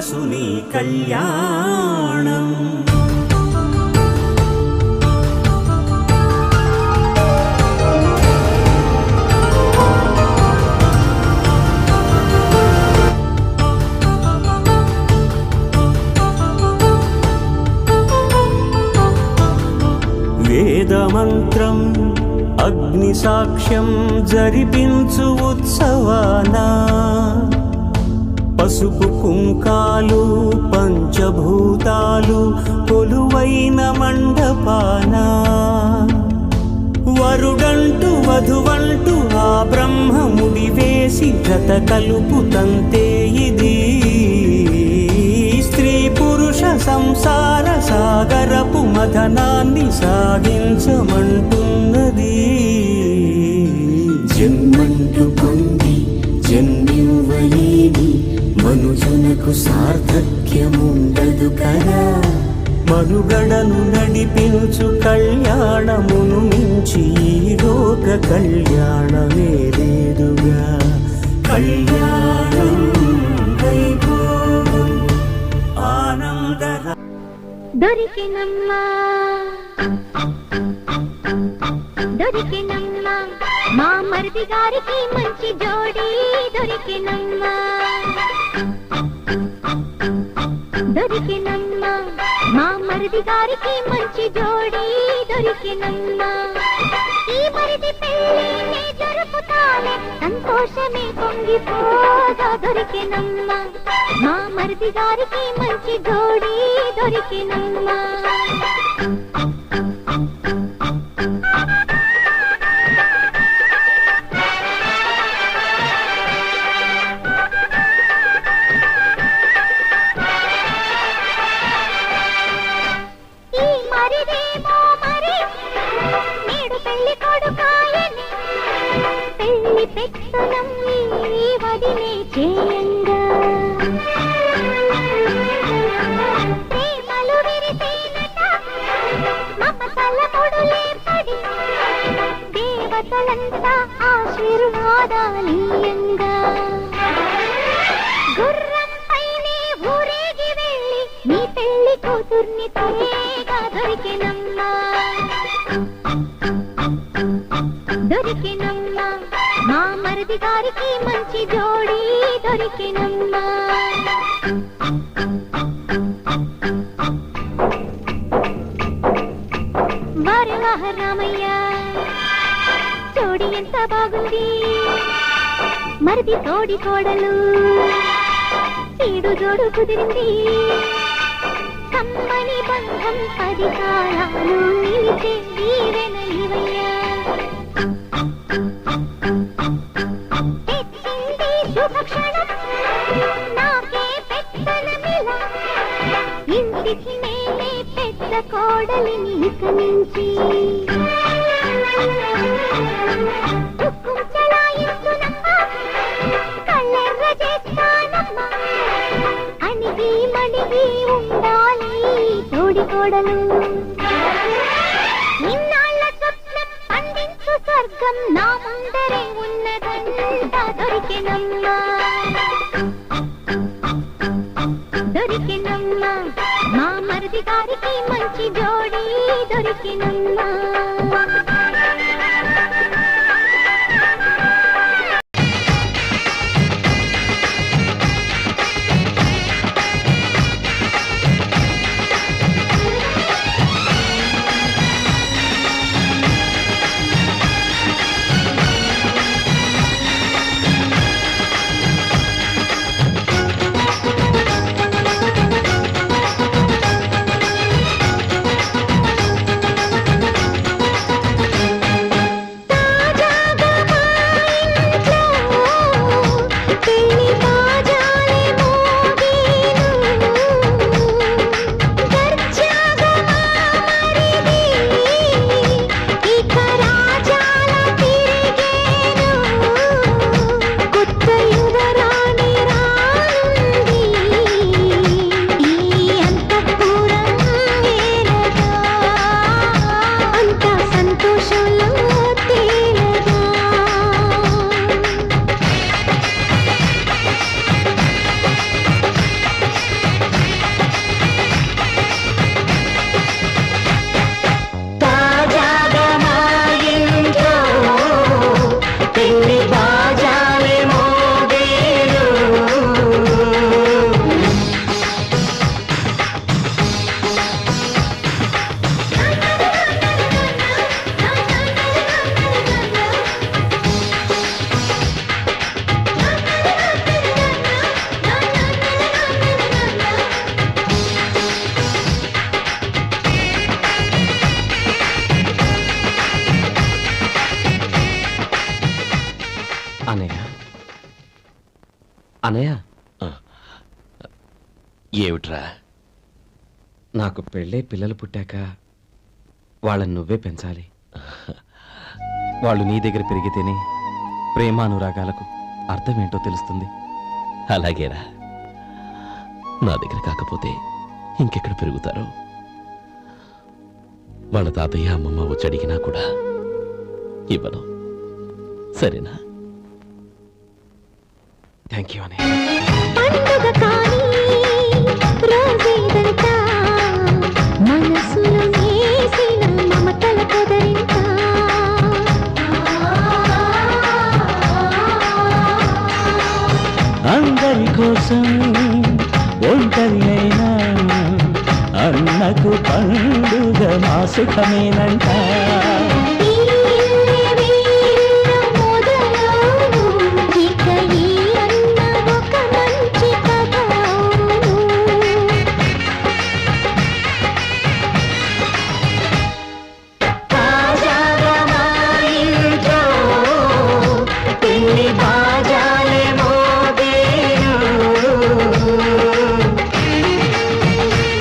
శ్రీనివాసుని కళ్యాణం. వేదమంత్రం అగ్ని సాక్ష్యం జరిపించు ఉత్సవానా. పసుపు కుంకా వధువంటూ ఆ బ్రహ్మముడి వేసి జత కలుపుతంతే ఇది. స్త్రీ పురుష సంసార సాగరపు మథనాన్ని సాగించమంటున్నది. జన్మంటూ పొంది జన్మివ్వలేని మనుజునకు సార్థక్యముండదు కదా. మనుగడను నడిపించు కళ్యాణమును మించి లోక కళ్యాణమే లేదుగా కళ్యాణం ఆనందర దొరికినమ్మా. దొరికినమ్మా. మా మరిది గారికి మంచి జోడి దొరికినమ్మా. దొరికినమ్మా. మా మరిది గారికి సంతోషమే పొంగిపోగా దొరికినమ్మ. మా మరిది గారికి మంచి జోడి దొరికినమ్మ. చేయంగా. ప్రేమలు విరిసేనట మమతల పొడులే పడి దేవతలంతా ఆశీర్వాదాలీయంగా గుర్రం ఊరేగి వెళ్ళి నీ పెళ్ళి కూతుర్ని తేగా దొరికినమ్మా. దొరికినమ్మా మా మరిది గారికి మంచి జో దొరికినమ్మా వరవహ రామయ్య జోడి ఎంత బాగుంది? మరిది తోడి కోడలు ఈడు జోడు కుదిరింది. కమ్మని బంధం పది కాలాలు నిలిచే కోడలిని ఇక నుంచి అణిగి మణిగి ఉండాలి తోడి కోడలు. స్వప్నం అందించు స్వర్గం నా ముందరే ఉన్నదంతా దొరికినమ్మా. దొరికెనమ్మా అనయ్య అనయ్య ఏమిట్రా? నాకు పెళ్ళే పిల్లలు పుట్టాక వాళ్ళని నువ్వే పెంచాలి. వాళ్ళు నీ దగ్గర పెరిగితేనే ప్రేమానురాగాలకు అర్థమేంటో తెలుస్తుంది. అలాగేరా. నా దగ్గర కాకపోతే ఇంకెక్కడ పెరుగుతారు? వాళ్ళ తాతయ్య అమ్మమ్మ వచ్చి అడిగినా కూడా ఇవ్వను. సరేనా? థ్యాంక్ యూ పొదరింత అందరి కోసం ఒంటరి అయినా అన్నకు పండుగ మా సుఖమేనంట.